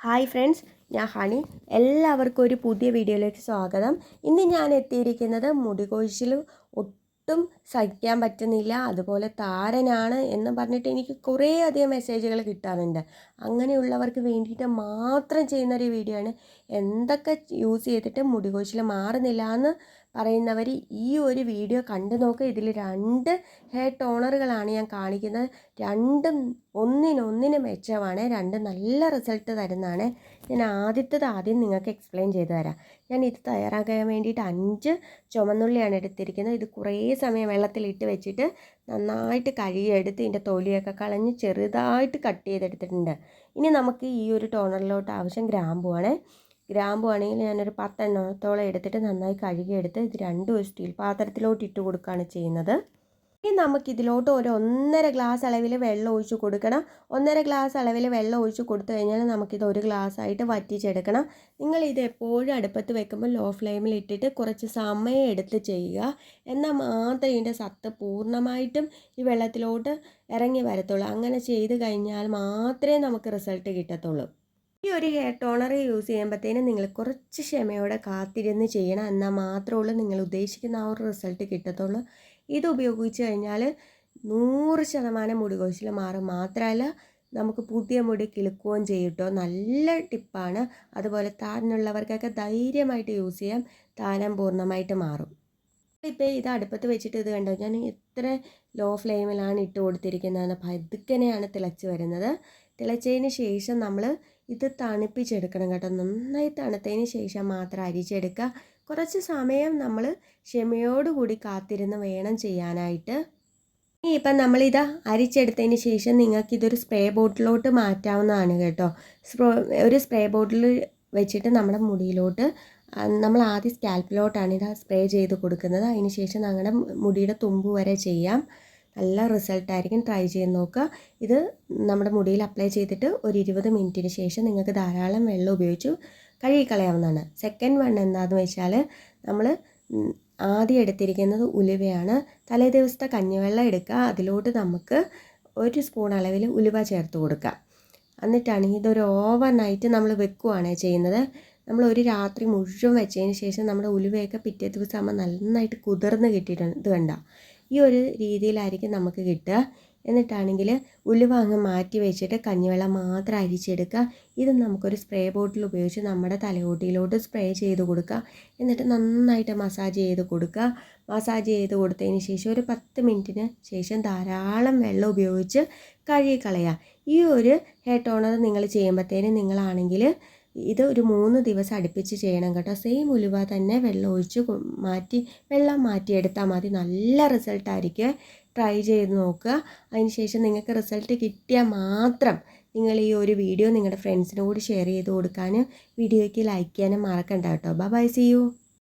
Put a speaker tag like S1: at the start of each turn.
S1: Hi friends ഞാൻ honey. എല്ലാവർക്കും ഒരു പുതിയ വീഡിയോയിലേക്ക് സ്വാഗതം. ഇന്ന് ഞാൻ എത്തിയിരിക്കുന്നത് മുടി ഒട്ടും സഹിക്കാൻ പറ്റുന്നില്ല. അതുപോലെ താരനാണ് എന്ന് പറഞ്ഞിട്ട് എനിക്ക് കുറേ അധികം മെസ്സേജുകൾ കിട്ടാറുണ്ട്. അങ്ങനെയുള്ളവർക്ക് വേണ്ടിയിട്ട് മാത്രം ചെയ്യുന്ന ഒരു വീഡിയോ ആണ്. എന്തൊക്കെ യൂസ് ചെയ്തിട്ട് മുടി കൊഴിച്ചിൽ മാറുന്നില്ല എന്ന് പറയുന്നവർ ഈ ഒരു വീഡിയോ കണ്ടു നോക്കുക ഇതിൽ രണ്ട് ഹെയർ ടോണറുകളാണ് ഞാൻ കാണിക്കുന്നത്. രണ്ടും ഒന്നിനൊന്നിന് മെച്ചമാണ്. രണ്ടും നല്ല റിസൾട്ട് തരുന്നതാണ്. ഞാൻ ആദ്യത്തത് ആദ്യം നിങ്ങൾക്ക് എക്സ്പ്ലെയിൻ ചെയ്തു തരാം. ഞാൻ ഇത് തയ്യാറാക്കാൻ വേണ്ടിയിട്ട് അഞ്ച് ചുമന്നുള്ളിയാണ് എടുത്തിരിക്കുന്നത്. ഇത് കുറേ സമയം വെള്ളത്തിലിട്ട് വെച്ചിട്ട് നന്നായിട്ട് കഴുകിയെടുത്ത് ഇതിന്റെ തൊലിയൊക്കെ കളഞ്ഞ് ചെറുതായിട്ട് കട്ട് ചെയ്തെടുത്തിട്ടുണ്ട്. ഇനി നമുക്ക് ഈ ഒരു ടോണറിലോട്ട് ആവശ്യം ഗ്രാമ്പുവാണ് ഗ്രാമ്പു ആണെങ്കിൽ ഞാനൊരു പത്തെണ്ണത്തോളം എടുത്തിട്ട് നന്നായി കഴുകിയെടുത്ത് ഇത് രണ്ടും സ്റ്റീൽ പാത്രത്തിലോട്ട് ഇട്ട് കൊടുക്കുകയാണ് ചെയ്യുന്നത്. ഇനി നമുക്കിതിലോട്ട് ഒരു ഒന്നര ഗ്ലാസ് അളവിൽ വെള്ളം ഒഴിച്ച് കൊടുക്കണം. ഒന്നര ഗ്ലാസ് അളവിൽ വെള്ളം ഒഴിച്ച് കൊടുത്തു കഴിഞ്ഞാൽ നമുക്കിത് ഒരു ഗ്ലാസ് ആയിട്ട് വറ്റിച്ചെടുക്കണം. നിങ്ങൾ ഇത് എപ്പോഴും അടുപ്പത്ത് വെക്കുമ്പോൾ ലോ ഫ്ലെയിമിൽ ഇട്ടിട്ട് കുറച്ച് സമയം എടുത്ത് ചെയ്യുക. എന്നാൽ മാത്രമേ ഇതിന്റെ സത്ത് പൂർണമായിട്ടും ഈ വെള്ളത്തിലോട്ട് ഇറങ്ങി വരത്തുള്ളൂ. അങ്ങനെ ചെയ്ത് കഴിഞ്ഞാൽ മാത്രമേ നമുക്ക് റിസൾട്ട് കിട്ടത്തുള്ളൂ. ഈ ഒരു ഹെയർ ടോണർ യൂസ് ചെയ്യുമ്പോഴത്തേനും നിങ്ങൾ കുറച്ച് ക്ഷമയോടെ കാത്തിരുന്ന് ചെയ്യണം. എന്നാൽ മാത്രമേ ഉള്ളൂ നിങ്ങൾ ഉദ്ദേശിക്കുന്ന ആ ഒരു റിസൾട്ട് കിട്ടത്തുള്ളൂ. ഇത് ഉപയോഗിച്ച് കഴിഞ്ഞാൽ നൂറ് ശതമാനം മുടി കൊഴിച്ചിൽ മാറും. മാത്രമല്ല നമുക്ക് പുതിയ മുടി കിളുക്കുകയും ചെയ്യട്ടോ നല്ല ടിപ്പാണ്. അതുപോലെ താരനുള്ളവർക്കൊക്കെ ധൈര്യമായിട്ട് യൂസ് ചെയ്യാം. താരം പൂർണമായിട്ട് മാറും. ഇപ്പോൾ ഇത് അടുപ്പത്ത് വെച്ചിട്ട് ഇത് കണ്ടോ? ഞാൻ എത്ര ലോ ഫ്ലെയിമിലാണ് ഇട്ട് കൊടുത്തിരിക്കുന്നതെന്ന് പതുക്കനെയാണ് തിളച്ച് വരുന്നത്. തിളച്ചതിന് ശേഷം നമ്മൾ ഇത് തണുപ്പിച്ചെടുക്കണം കേട്ടോ. നന്നായി തണുത്തതിന് ശേഷം മാത്രം അരിച്ചെടുക്കുക. കുറച്ച് സമയം നമ്മൾ ക്ഷമയോടുകൂടി കാത്തിരുന്ന് വേണം ചെയ്യാനായിട്ട്. ഇനി ഇപ്പം നമ്മളിത് അരിച്ചെടുത്തതിന് ശേഷം നിങ്ങൾക്ക് ഇതൊരു സ്പ്രേ ബോട്ടിലോട്ട് മാറ്റാവുന്നതാണ് കേട്ടോ. ഒരു സ്പ്രേ ബോട്ടിൽ വെച്ചിട്ട് നമ്മുടെ മുടിയിലോട്ട് നമ്മൾ ആദ്യം സ്കാൽപ്പിലോട്ടാണ് ഇത് സ്പ്രേ ചെയ്ത് കൊടുക്കുന്നത്. അതിന് ശേഷം ഞങ്ങളുടെ മുടിയുടെ തുമ്പ് വരെ ചെയ്യാം. നല്ല റിസൾട്ടായിരിക്കും ട്രൈ ചെയ്ത് നോക്കുക. ഇത് നമ്മുടെ മുടിയിൽ അപ്ലൈ ചെയ്തിട്ട് ഒരു ഇരുപത് മിനിറ്റിന് ശേഷം നിങ്ങൾക്ക് ധാരാളം വെള്ളം ഉപയോഗിച്ച് കഴുകിക്കളയാവുന്നതാണ്. സെക്കൻഡ് വൺ എന്താണെന്ന് വെച്ചാൽ നമ്മൾ ആദ്യം എടുത്തിരിക്കുന്നത് ഉലുവയാണ്. തലേ ദിവസത്തെ കഞ്ഞിവെള്ളം എടുക്കുക. അതിലോട്ട് നമുക്ക് ഒരു സ്പൂൺ അളവിൽ ഉലുവ ചേർത്ത് കൊടുക്കുക. എന്നിട്ടാണ് ഇതൊരു ഓവർ നൈറ്റ് നമ്മൾ വെക്കുകയാണ് ചെയ്യുന്നത്. നമ്മൾ ഒരു രാത്രി മുഴുവൻ വെച്ചതിന് ശേഷം നമ്മുടെ ഉലുവയൊക്കെ പിറ്റേ ദിവസം ആകുമ്പോൾ നന്നായിട്ട് കുതിർന്ന് കിട്ടിയിട്ടുണ്ട്. ഇത് കണ്ട? ഈ ഒരു രീതിയിലായിരിക്കും നമുക്ക് കിട്ടുക. എന്നിട്ടാണെങ്കിൽ ഉലുവ അങ്ങ് മാറ്റി വെച്ചിട്ട് കഞ്ഞിവെള്ളം മാത്രം അരിച്ചെടുക്കുക. ഇത് നമുക്കൊരു സ്പ്രേ ബോട്ടിൽ ഉപയോഗിച്ച് നമ്മുടെ തലയോട്ടിയിലോട്ട് സ്പ്രേ ചെയ്ത് കൊടുക്കുക. എന്നിട്ട് നന്നായിട്ട് മസാജ് ചെയ്ത് കൊടുക്കുക. മസാജ് ചെയ്ത് കൊടുത്തതിന് ശേഷം ഒരു പത്ത് മിനിറ്റിന് ശേഷം ധാരാളം വെള്ളം ഉപയോഗിച്ച് കഴുകിക്കളയുക. ഈ ഒരു ഹെയർ ടോണർ നിങ്ങൾ ചെയ്യുമ്പോഴത്തേനും നിങ്ങളാണെങ്കിൽ ഇത് ഒരു മൂന്ന് ദിവസം അടുപ്പിച്ച് ചെയ്യണം കേട്ടോ. സെയിം ഉലുവ തന്നെ വെള്ളം ഒഴിച്ച് മാറ്റി വെള്ളം മാറ്റിയെടുത്താൽ മതി. നല്ല റിസൾട്ടായിരിക്കും ട്രൈ ചെയ്ത് നോക്കുക. അതിനുശേഷം നിങ്ങൾക്ക് റിസൾട്ട് കിട്ടിയാൽ മാത്രം നിങ്ങൾ ഈ ഒരു വീഡിയോ നിങ്ങളുടെ ഫ്രണ്ട്സിനോട് ഷെയർ ചെയ്ത് കൊടുക്കാനും വീഡിയോയ്ക്ക് ലൈക്ക് ചെയ്യാനും മറക്കണ്ട കേട്ടോ. By C U